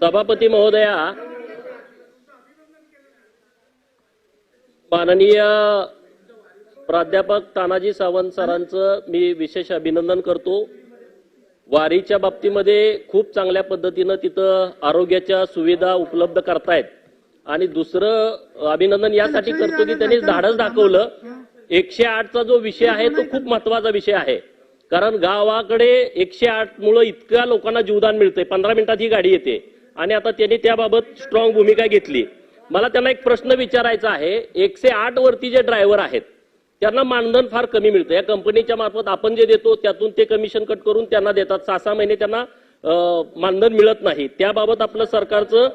सभापती महोदया माननीय प्राध्यापक तानाजी सावंत सरांचं मी विशेष अभिनंदन करतो. वारीच्या बाबतीमध्ये खूप चांगल्या पद्धतीनं तिथं आरोग्याच्या सुविधा उपलब्ध करतायत. आणि दुसरं अभिनंदन यासाठी करतो की त्यांनी धाडस दाखवलं. एकशे आठचा जो विषय आहे तो खूप महत्त्वाचा विषय आहे. कारण गावाकडे एकशे आठ मुळे इतक्या लोकांना जीवदान मिळतंय. पंधरा मिनिटात ही गाडी येते. आणि आता त्यांनी त्याबाबत स्ट्रॉंग भूमिका घेतली. मला त्यांना एक प्रश्न विचारायचा आहे. एकशे आठ वरती जे ड्रायव्हर आहेत त्यांना मानधन फार कमी मिळतं. या कंपनीच्या मार्फत आपण जे देतो त्यातून ते कमिशन कट करून त्यांना देतात. सहा सहा महिने त्यांना मानधन मिळत नाही. त्याबाबत आपलं सरकारचं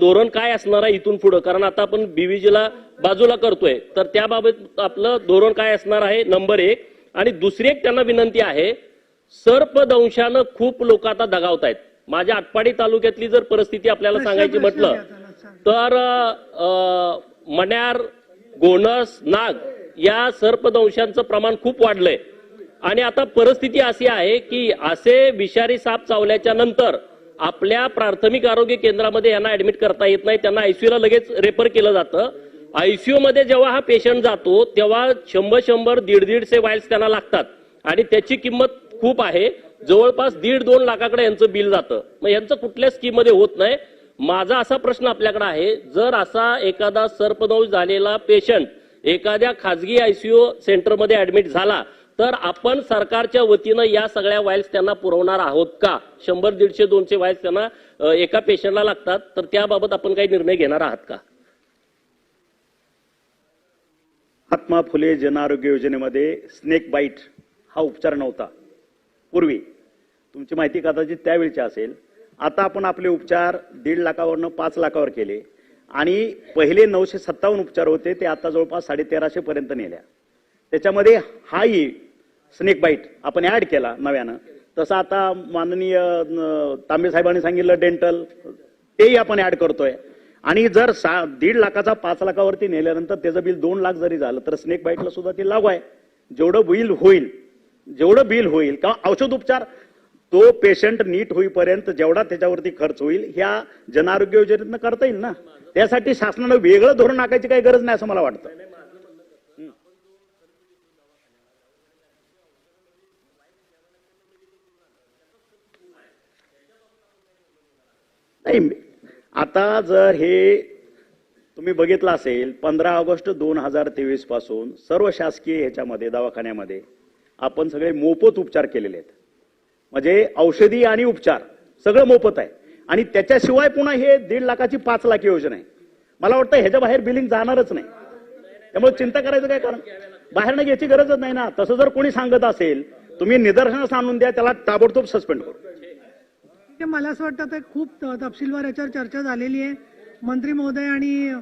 धोरण काय असणार आहे इथून पुढं? कारण आता आपण बीव्हीजीला बाजूला करतोय. तर त्याबाबत आपलं धोरण काय असणार आहे? नंबर एक. आणि दुसरी एक त्यांना विनंती आहे सर्पदंशानं खूप लोक आता दगावतायत. माझ्या आटपाडी तालुक्यातली जर परिस्थिती आपल्याला सांगायची म्हटलं तर मण्यार गोनस नाग या सर्पदंशांचं प्रमाण खूप वाढलंय. आणि आता परिस्थिती अशी आहे की असे विषारी साप चावल्याच्या नंतर आपल्या प्राथमिक आरोग्य केंद्रामध्ये यांना ऍडमिट करता येत नाही त्यांना आयसीयू ला लगेच रेफर केलं जातं. आयसीयू मध्ये जेव्हा हा पेशंट जातो तेव्हा शंभर शंभर दीड दीडशे वाईल्स त्यांना लागतात. आणि त्याची किंमत खूप आहे. जवळपास दीड दोन लाखाकडे यांचं बिल जातं. मग यांचं कुठल्या स्कीममध्ये होत नाही? माझा असा प्रश्न आपल्याकडे आहे. जर असा एखादा सर्पदंश झालेला पेशंट एखाद्या खाजगी आयसीयू सेंटरमध्ये ऍडमिट झाला तर आपण सरकारच्या वतीनं या सगळ्या वाईल्स त्यांना पुरवणार आहोत का? शंभर दीडशे दोनशे वाईल्स त्यांना एका पेशंटला लागतात. तर त्याबाबत आपण काही निर्णय घेणार आहात का? महात्मा फुले जन आरोग्य योजनेमध्ये स्नेक बाईट हा उपचार नव्हता. पूर्वी तुमची माहिती कदाचित त्यावेळची असेल. आता आपण आपले उपचार दीड लाखावरनं पाच लाखावर केले आणि पहिले नऊशे सत्तावन्न उपचार होते ते आता जवळपास साडेतेराशे पर्यंत नेल्या. त्याच्यामध्ये हाही स्नेक बाईट आपण ऍड केला नव्यानं. तसं आता माननीय तांबे साहेबांनी सांगितलं डेंटल तेही आपण ऍड करतोय. आणि जर सा दीड लाखाचा पाच लाखावरती नेल्यानंतर त्याचं बिल दोन लाख जरी झालं तर स्नेक बाईटला सुद्धा ते लागू आहे. जेवढं बिल होईल जेवढं बिल होईल किंवा औषध उपचार तो पेशंट नीट होईपर्यंत जेवढा त्याच्यावरती खर्च होईल ह्या जनआरोग्य योजनेतनं करता येईल ना? त्यासाठी शासनानं वेगळं धोरण टाकायची काही गरज नाही असं मला वाटतं. नाही आता जर हे तुम्ही बघितलं असेल पंधरा ऑगस्ट दोन हजार तेवीसपासून सर्व शासकीय ह्याच्यामध्ये दवाखान्यामध्ये आपण सगळे मोफत उपचार केलेले आहेत. म्हणजे औषधी आणि उपचार सगळं मोफत आहे. आणि त्याच्याशिवाय पुन्हा हे दीड लाखाची पाच लाख योजना आहे. मला वाटतं ह्याच्या बाहेर बिलिंग जाणारच नाही. त्यामुळे चिंता करायचं काय कारण? बाहेर घ्यायची गरजच नाही ना. तसं जर कोणी सांगत असेल तुम्ही निदर्शनास आणून द्या त्याला ताबडतोब सस्पेंड करू. ते मला असं वाटतं आता खूप तपशीलवार याच्यावर चर्चा झालेली आहे. मंत्री महोदय आणि